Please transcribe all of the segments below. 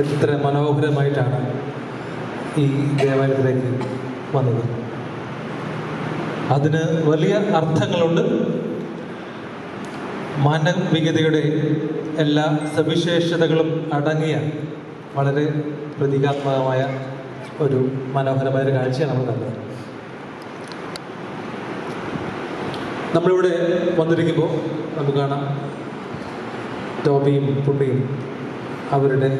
എത്ര മനോഹരമായിട്ടാണ് ഈ ദേവാലയത്തിലേക്ക് വന്നത്. അതിന് വലിയ അർത്ഥങ്ങളുണ്ട്. മാനവികതയുടെ എല്ലാ സവിശേഷതകളും അടങ്ങിയ വളരെ പ്രതീകാത്മകമായ ഒരു മനോഹരമായ ഒരു കാഴ്ചയാണ് നമ്മൾ കണ്ടത്. നമ്മളിവിടെ വന്നിരിക്കുമ്പോൾ നമുക്ക് കാണാം ടോബിയും പുണ്ണിയും അവരുടെ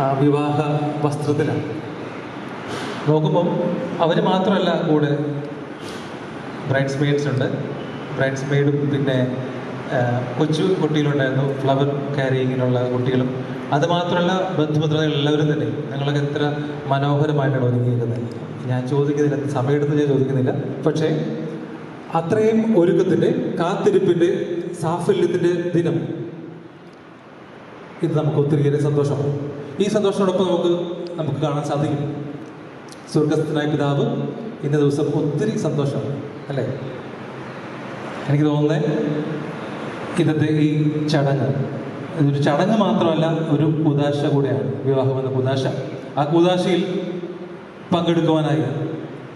ആ വിവാഹ വസ്ത്രത്തിലാണ്. നോക്കുമ്പം അവർ മാത്രമല്ല കൂടെ ബ്രൈഡ്സ് മെയ്ഡ്സ് ഉണ്ട്. ബ്രൈഡ്സ് മെയ്ഡും പിന്നെ കൊച്ചു കുട്ടികളുണ്ടായിരുന്നു. ഫ്ലവർ ക്യാരിയിങ്ങിനുള്ള കുട്ടികളും. അതുമാത്രമല്ല ബന്ധുമിത്രങ്ങൾ എല്ലാവരും തന്നെ. ഞങ്ങളൊക്കെ എത്ര മനോഹരമായിട്ടാണ് ഒരുങ്ങിയിരിക്കുന്നത്. ഞാൻ ചോദിക്കുന്നില്ല സമയമെടുത്ത് ഞാൻ ചോദിക്കുന്നില്ല. പക്ഷേ അത്രയും ഒരുക്കത്തിന്റെ കാത്തിരിപ്പിന്റെ സാഫല്യത്തിന്റെ ദിനം ഇത് നമുക്ക് ഒത്തിരിയേറെ സന്തോഷം. ഈ സന്തോഷത്തോടൊപ്പം നമുക്ക് നമുക്ക് കാണാൻ സാധിക്കും. സ്വർഗസ്ഥനായ പിതാവ് ഇന്ന ദിവസം ഒത്തിരി സന്തോഷം അല്ലേ? എനിക്ക് തോന്നുന്നത് ഇന്നത്തെ ഈ ചടങ്ങ് ഇതൊരു ചടങ്ങ് മാത്രമല്ല ഒരു കുതാശ കൂടെയാണ് വിവാഹം എന്ന കുതാശ. ആ കുതാശയിൽ പങ്കെടുക്കുവാനായി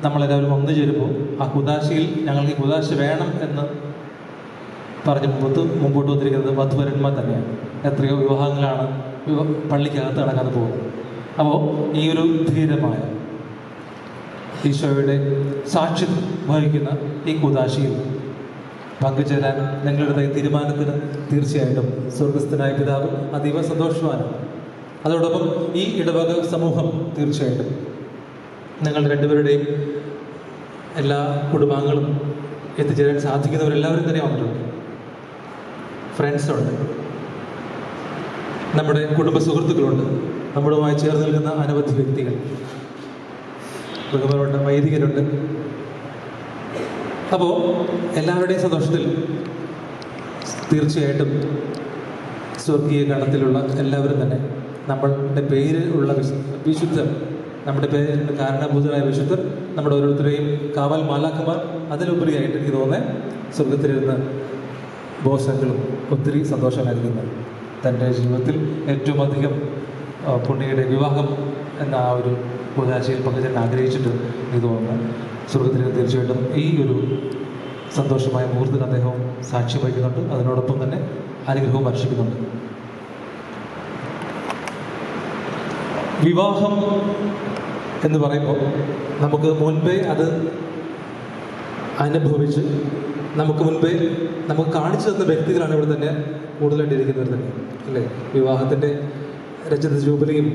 നമ്മളെല്ലാവരും ഒന്നു ചേരുമ്പോൾ ആ കുതാശയിൽ ഞങ്ങൾക്ക് കുതാശ വേണം എന്ന് പറഞ്ഞ് മുമ്പത്ത് മുമ്പോട്ട് വന്നിരിക്കുന്നത് വധുവരന്മാർ തന്നെയാണ്. എത്രയോ വിവാഹങ്ങളാണ് വിവ പള്ളിക്കകത്ത് നടക്കാതെ പോകുന്നത്. അപ്പോൾ ഈ ഒരു ധീരമായ ഈശോയുടെ സാക്ഷ്യം വഹിക്കുന്ന ഈ കുതാശയിൽ പങ്കുചേരാൻ നിങ്ങളുടെ തീരുമാനത്തിന് തീർച്ചയായിട്ടും സ്വർഗസ്ഥനായ പിതാവ് അതീവ സന്തോഷവാനാണ്. അതോടൊപ്പം ഈ ഇടവക സമൂഹം തീർച്ചയായിട്ടും നിങ്ങൾ രണ്ടുപേരുടെയും എല്ലാ കുടുംബാംഗങ്ങളും എത്തിച്ചേരാൻ സാധിക്കുന്നവരെല്ലാവരും തന്നെ വന്നിട്ടുണ്ട്. ഫ്രണ്ട്സുണ്ട്. നമ്മുടെ കുടുംബ സുഹൃത്തുക്കളുണ്ട്. നമ്മളുമായി ചേർന്ന് നിൽക്കുന്ന അനവധി വ്യക്തികൾ. ഭഗവാനുണ്ട് വൈദികരുണ്ട്. അപ്പോൾ എല്ലാവരുടെയും സന്തോഷത്തിൽ തീർച്ചയായിട്ടും സ്വർഗീയ ഗണത്തിലുള്ള എല്ലാവരും തന്നെ നമ്മളുടെ പേര് ഉള്ള വിശുദ്ധ വിശുദ്ധർ നമ്മുടെ പേരിന്റെ കാരണഭൂതരായ വിശുദ്ധർ നമ്മുടെ ഓരോരുത്തരെയും കാവൽ മാലാക്കുമാർ അതിലുപരിയായിട്ട് എനിക്ക് തോന്നുന്നത് സ്വർഗത്തിലിരുന്ന് ബോസങ്ങളും ഒത്തിരി സന്തോഷം തന്റെ ജീവിതത്തിൽ ഏറ്റവും അധികം പുണ്യയുടെ വിവാഹം എന്ന ആ ഒരു ഉദാശയിൽ പങ്കുചേരാൻ ആഗ്രഹിച്ചിട്ട് എനിക്ക് തോന്നുന്നു സുഹൃത്തിന് തീർച്ചയായിട്ടും ഈ ഒരു സന്തോഷമായ മുഹൂർത്തത്തിന് അദ്ദേഹം സാക്ഷ്യം വഹിക്കുന്നുണ്ട്. അതിനോടൊപ്പം തന്നെ അനുഗ്രഹവും വർഷിക്കുന്നുണ്ട്. വിവാഹം എന്ന് പറയുമ്പോൾ നമുക്ക് മുൻപേ അത് അനുഭവിച്ച് നമുക്ക് മുൻപ് നമുക്ക് കാണിച്ചു തന്ന വ്യക്തികളാണ് ഇവിടെ തന്നെ കൂടുതലായിട്ട് ഇരിക്കുന്നവർ തന്നെ അല്ലേ? വിവാഹത്തിന്റെ രജത ജൂബിലിയും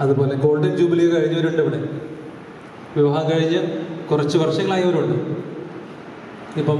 അതുപോലെ ഗോൾഡൻ ജൂബിലി കഴിഞ്ഞവരുണ്ട് ഇവിടെ. വിവാഹം കഴിഞ്ഞ് കുറച്ച് വർഷങ്ങളായവരുണ്ട്. ഇപ്പം